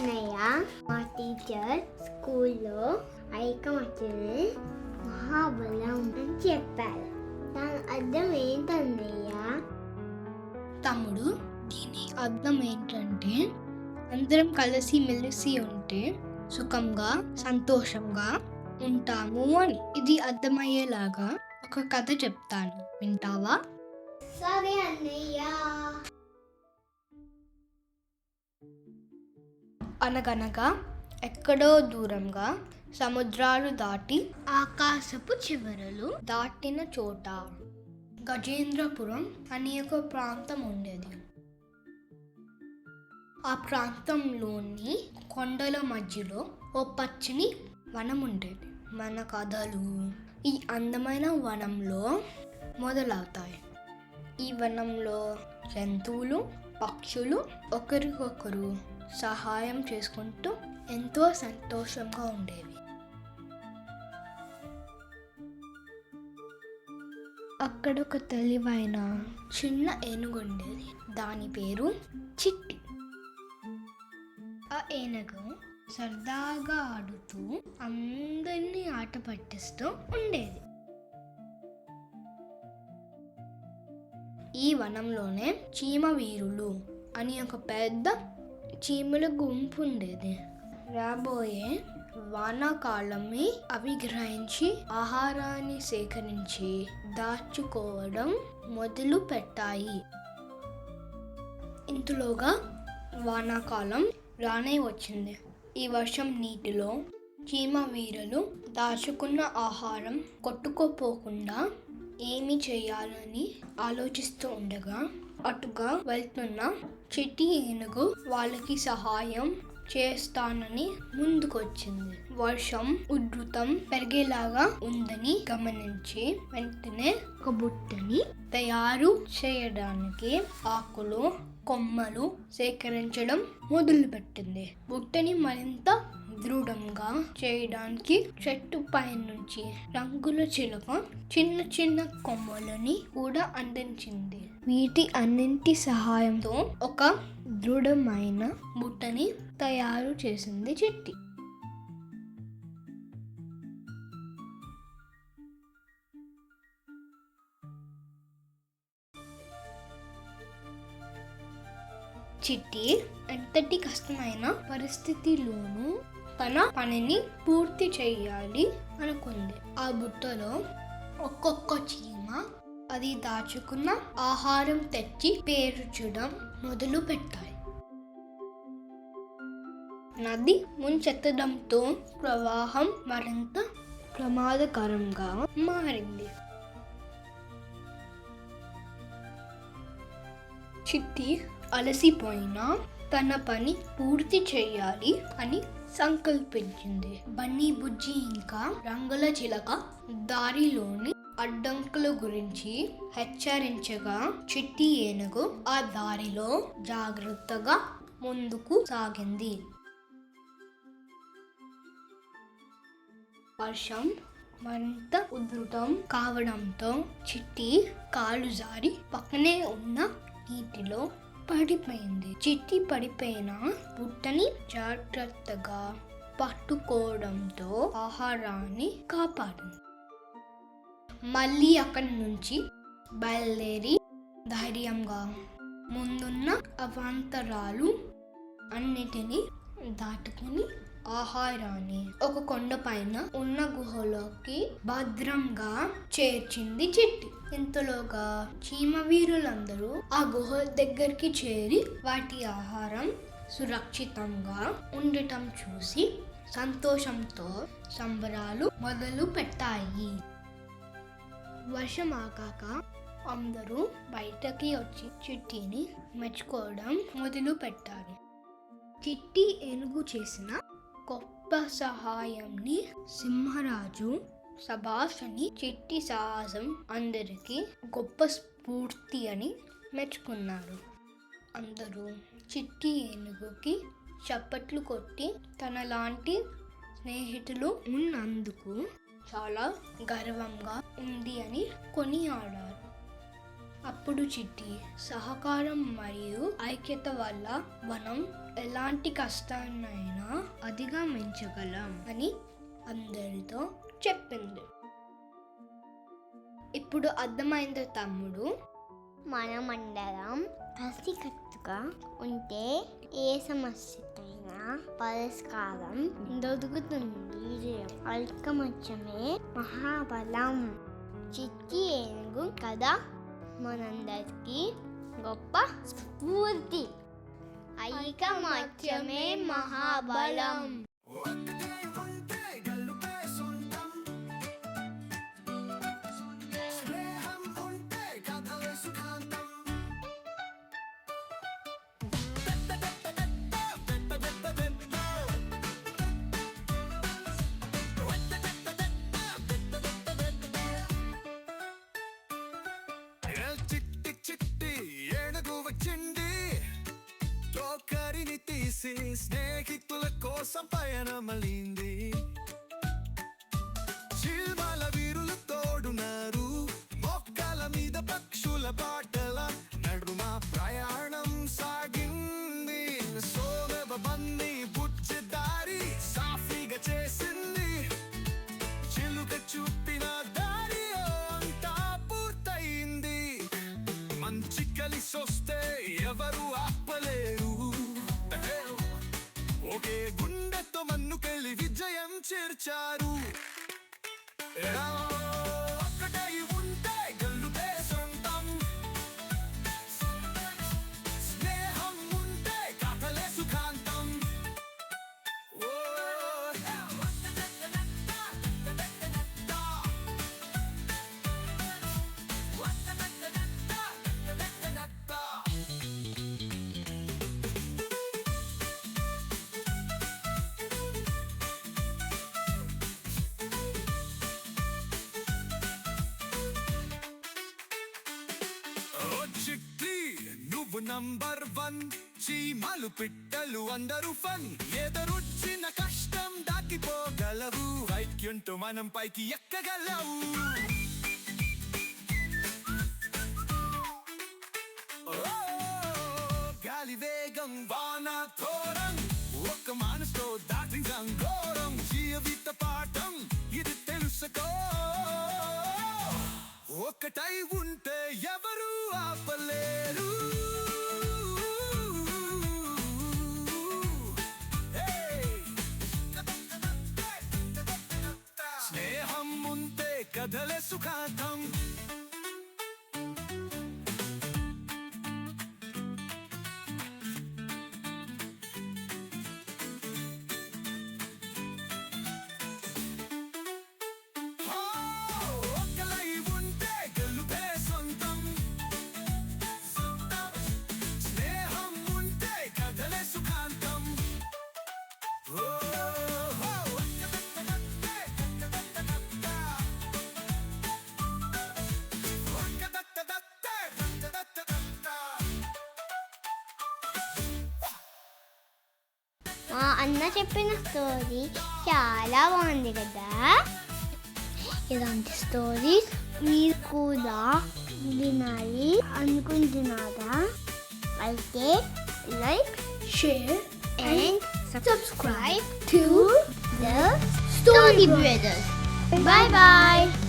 అన్నయ్య మా టీచర్ స్కూల్లో ఐకమత్యమే మహాబలం అని చెప్పారు. దాని అర్థం ఏంటన్నయ్య? తమ్ముడు దీని అర్థం ఏంటంటే అందరం కలిసి మెలిసి ఉంటే సుఖంగా సంతోషంగా ఉంటాము అని. ఇది అర్థమయ్యేలాగా ఒక కథ చెప్తాను. వింటావా? సరే అన్నయ్య. అనగనగా ఎక్కడో దూరంగా సముద్రాలు దాటి ఆకాశపు చివరలు దాటిన చోట గజేంద్రపురం అనే ఒక ప్రాంతం ఉండేది. ఆ ప్రాంతంలోని కొండల మధ్యలో ఓ పచ్చని వనం ఉండేది. మన కథలు ఈ అందమైన వనంలో మొదలవుతాయి. ఈ వనంలో జంతువులు పక్షులు ఒకరికొకరు సహాయం చేసుకుంటూ ఎంతో సంతోషంగా ఉండేవి. అక్కడ ఒక తెలివైన చిన్న ఏనుగు ఉండేది దాని పేరు చిట్టి. ఆ ఏనుగు సరదాగా ఆడుతూ అందరినీ ఆట పట్టిస్తూ ఉండేది. ఈ వనంలోనే చీమ వీరులు అని ఒక పెద్ద చీమల గుంపు ఉండేది రాబోయే వానాకాలమే అవి గ్రహించి ఆహారాన్ని సేకరించి దాచుకోవడం మొదలు పెట్టాయి ఇంతలోగా వానాకాలం రానే వచ్చింది. ఈ వర్షం నీటిలో చీమ వీరలు దాచుకున్న ఆహారం కొట్టుకోపోకుండా ఏమి చేయాలని ఆలోచిస్తూ ఉండగా అటుగా వెళ్తున్న చెటి ఏనుగు వాళ్ళకి సహాయం చేస్తానని ముందుకొచ్చింది. వర్షం ఉధృతం పెరిగేలాగా ఉందని గమనించి వెంటనే ఒక బుట్టని తయారు చేయడానికి ఆకులు కొమ్మలు సేకరించడం మొదలుపెట్టింది. బుట్టని మరింత దృఢంగా చేయడానికి చెట్టు పైనుంచి రంగుల చిలుక చిన్న చిన్న కొమ్మలని కూడా అందించింది. వీటి అన్నింటి సహాయంతో ఒక దృఢమైన బుట్టని తయారు చేసింది చెట్టి. చిట్టి ఎంతటి కష్టమైన పరిస్థితిలోనూ తన పనిని పూర్తి చేయాలి అనుకుంది. ఆ బుట్టలో ఒక్కొక్క చీమ అది దాచుకున్న ఆహారం తెచ్చి పేర్చడం మొదలు పెట్టాయి. నది ముంచెత్తడంతో ప్రవాహం మరింత ప్రమాదకరంగా మారింది. చిట్టి అలసిపోయినా తన పని పూర్తి చేయాలి అని సంకల్పించింది. బన్నీ బుజ్జి ఇంకా రంగుల చిలక దారిలోని అడ్డంకుల గురించి హెచ్చరించగా చిట్టి ఏనుగు ఆ దారిలో జాగ్రత్తగా ముందుకు సాగింది. వర్షం మరింత ఉధృతం కావడంతో చిట్టి కాలు జారి పక్కనే ఉన్న నీటిలో పడిపోయింది. చిట్టి పడిపోయిన బుట్టని జాగ్రత్తగా పట్టుకోవడంతో ఆహారాన్ని కాపాడింది. మళ్ళీ అక్కడి నుంచి బయలుదేరి ధైర్యంగా ముందున్న అవాంతరాలు అన్నిటినీ దాటుకుని ఆహారాన్ని ఒక కొండ పైన ఉన్న గుహలోకి భద్రంగా చేర్చింది చిట్టి. ఇంతలోగా చీమ వీరులందరూ ఆ గుహ దగ్గరికి చేరి వాటి ఆహారం సురక్షితంగా ఉండటం చూసి సంతోషంతో సంబరాలు మొదలు పెట్టాయి. వర్షం ఆగాక అందరూ బయటకి వచ్చి చిట్టిని మెచ్చుకోవడం మొదలు పెట్టారు చిట్టి ఏనుగు చేసిన గొప్ప సహాయంని సింహరాజు సభాషని చిట్టి సాహసం అందరికీ గొప్ప స్ఫూర్తి అని మెచ్చుకున్నారు. అందరూ చిట్టి ఏనుగుకి చప్పట్లు కొట్టి తనలాంటి స్నేహితులు ఉన్నందుకు చాలా గర్వంగా ఉంది అని కొనియాడారు. అప్పుడు చిట్టి సహకారం మరియు ఐక్యత వల్ల మనం ఎలాంటి కష్టాన్నైనా అధిగమించగలం అని అందరితో చెప్పింది. ఇప్పుడు అర్థమైంది తమ్ముడు? మనమందరం కలిసికట్టుగా ఉంటే ఏ సమస్యకైనా పరిష్కారం దొరుకుతుంది. ఐకమత్యమే మహాబలం. చిట్టి ఏనుగు కదా? మనందరికీ గొప్ప స్ఫూర్తి. ఐకమత్యమే మహాబలం. టోకరిని స్నేహితుల కోసం పయనమలింది. విజయం చేర్చారు ఎలా నంబర్ వన్ చీమలు పిట్టలు అందరూ ఫన్ ఎదురొచ్చిన కష్టం దాకిపోగలవు. ఐక్యంతో మనం పైకి ఎక్కగలవు. గాలి వేగం వాన తోరం ఒక్క మనసుతో దాటించం ఘోరం. జీవిత పాఠం ఇది తెలుసుకో. ఒక్కటై ఉంటే ఎవరు ఆపలేరు. ఉంటే కథలే అన్న చెప్పిన స్టోరీ చాలా బాగుంది కదా ఇలాంటి స్టోరీస్ మీరు కూడా వినాలి అనుకుంటున్నారా అయితే like share and subscribe to the Story Brothers. Bye bye.